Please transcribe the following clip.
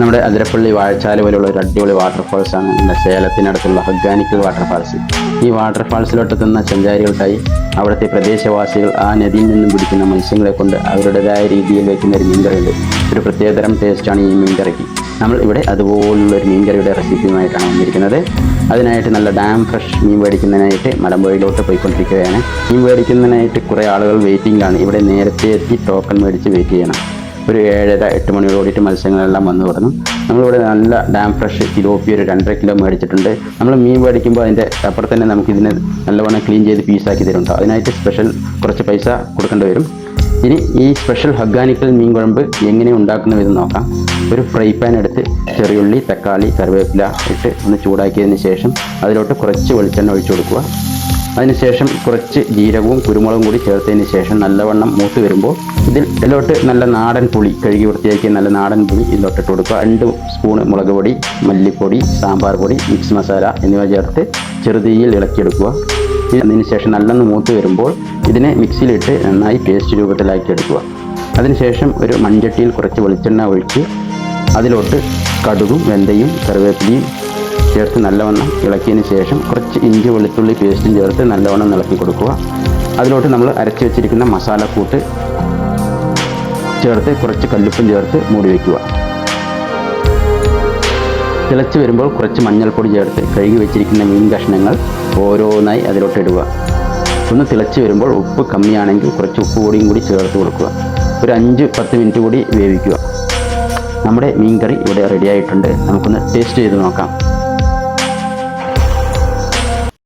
നമ്മുടെ അതിരപ്പള്ളി വാഴച്ചാല പോലുള്ള ഒരു അടിപൊളി വാട്ടർഫാൾസ് ആണ് നമ്മുടെ സേലത്തിനടുത്തുള്ള ഹഗാനിക്കൽ വാട്ടർഫാൾസ് ഈ വാട്ടർഫാൾസിലോട്ടെത്തുന്ന സഞ്ചാരികൾക്കായി അവിടുത്തെ പ്രദേശവാസികൾ ആ നദിയിൽ നിന്നും പിടിക്കുന്ന മത്സ്യങ്ങളെ കൊണ്ട് അവരുടേതായ രീതിയിൽ വയ്ക്കുന്ന ഒരു മീൻകറിയുണ്ട്. ഒരു പ്രത്യേകതരം ടേസ്റ്റാണ് ഈ മീൻകറിക്ക്. നമ്മൾ ഇവിടെ അതുപോലുള്ള ഒരു മീൻകറിയുടെ റെസിപ്പിയുമായിട്ടാണ് വന്നിരിക്കുന്നത്. അതിനായിട്ട് നല്ല ഡാം ഫ്രഷ് മീൻ മേടിക്കുന്നതിനായിട്ട് മലമ്പുഴയിലോട്ട് പോയിക്കൊണ്ടിരിക്കുകയാണ്. മീൻ മേടിക്കുന്നതിനായിട്ട് കുറേ ആളുകൾ വെയിറ്റിംഗാണ് ഇവിടെ നേരത്തെ എത്തി ടോക്കൺ മേടിച്ച് വെയിറ്റ് ചെയ്യണം. ഒരു ഏഴര എട്ട് മണിയോടുകൂടിയിട്ട് മത്സ്യങ്ങളെല്ലാം വന്നു തുടങ്ങും. നമ്മളിവിടെ നല്ല ഡാം ഫ്രഷ് തിലോപ്പി ഒരു രണ്ടര കിലോ മേടിച്ചിട്ടുണ്ട്. നമ്മൾ മീൻ മേടിക്കുമ്പോൾ അതിന്റെ അപ്പുറത്ത് തന്നെ നമുക്ക് ഇതിനെ നല്ലവണ്ണം ക്ലീൻ ചെയ്ത് പീസാക്കി തരുന്നുണ്ട്. അതിനായിട്ട് സ്പെഷ്യൽ കുറച്ച് പൈസ കൊടുക്കേണ്ടി വരും. ഇനി ഈ സ്പെഷ്യൽ ഹഗാനിക്കൽ മീൻ കുഴമ്പ് എങ്ങനെ ഉണ്ടാക്കുന്ന വിധം നോക്കാം. ഒരു ഫ്രൈ പാൻ എടുത്ത് ചെറിയുള്ളി തക്കാളി കറിവേപ്പില ഇട്ട് ഒന്ന് ചൂടാക്കിയതിന് ശേഷം അതിലോട്ട് കുറച്ച് വെളിച്ചെണ്ണ ഒഴിച്ചു കൊടുക്കുക. അതിനുശേഷം കുറച്ച് ജീരകവും കുരുമുളകും കൂടി ചേർത്തതിന് ശേഷം നല്ലവണ്ണം മൂത്ത് വരുമ്പോൾ ഇതിൽ ഇതിലോട്ട് നല്ല നാടൻ പുളി കഴുകി വൃത്തിയാക്കിയ നല്ല നാടൻ പുളി ഇതിലോട്ട് ഇട്ട് കൊടുക്കുക. രണ്ട് സ്പൂൺ മുളക് പൊടി മല്ലിപ്പൊടി സാമ്പാർ പൊടി മിക്സ് മസാല എന്നിവ ചേർത്ത് ചെറുതീയിൽ ഇളക്കിയെടുക്കുക. അതിന് ശേഷം നല്ലൊന്ന് മൂത്ത് വരുമ്പോൾ ഇതിനെ മിക്സിയിലിട്ട് നന്നായി പേസ്റ്റ് രൂപത്തിലാക്കി എടുക്കുക. അതിനുശേഷം ഒരു മൺചട്ടിയിൽ കുറച്ച് വെളിച്ചെണ്ണ ഒഴിച്ച് അതിലോട്ട് കടുകും വെന്തയും കറിവേപ്പിലയും ചേർത്ത് നല്ലവണ്ണം ഇളക്കിയതിന് ശേഷം കുറച്ച് ഇഞ്ചി വെളുത്തുള്ളി പേസ്റ്റും ചേർത്ത് നല്ലവണ്ണം ഇളക്കി കൊടുക്കുക. അതിലോട്ട് നമ്മൾ അരച്ച് വെച്ചിരിക്കുന്ന മസാലക്കൂട്ട് ചേർത്ത് കുറച്ച് കല്ലുപ്പും ചേർത്ത് മൂടി വയ്ക്കുക തിളച്ച് വരുമ്പോൾ കുറച്ച് മഞ്ഞൾപ്പൊടി ചേർത്ത് കഴുകി വെച്ചിരിക്കുന്ന മീൻ കഷ്ണങ്ങൾ ഓരോന്നായി അതിലോട്ട് ഇടുക. ഒന്ന് തിളച്ച് വരുമ്പോൾ ഉപ്പ് കമ്മിയാണെങ്കിൽ കുറച്ച് ഉപ്പ് പൊടിയും കൂടി ചേർത്ത് കൊടുക്കുക. ഒരു അഞ്ച് പത്ത് മിനിറ്റ് കൂടി വേവിക്കുക. നമ്മുടെ മീൻ കറി ഇവിടെ റെഡിയായിട്ടുണ്ട് നമുക്കൊന്ന് ടേസ്റ്റ് ചെയ്ത് നോക്കാം.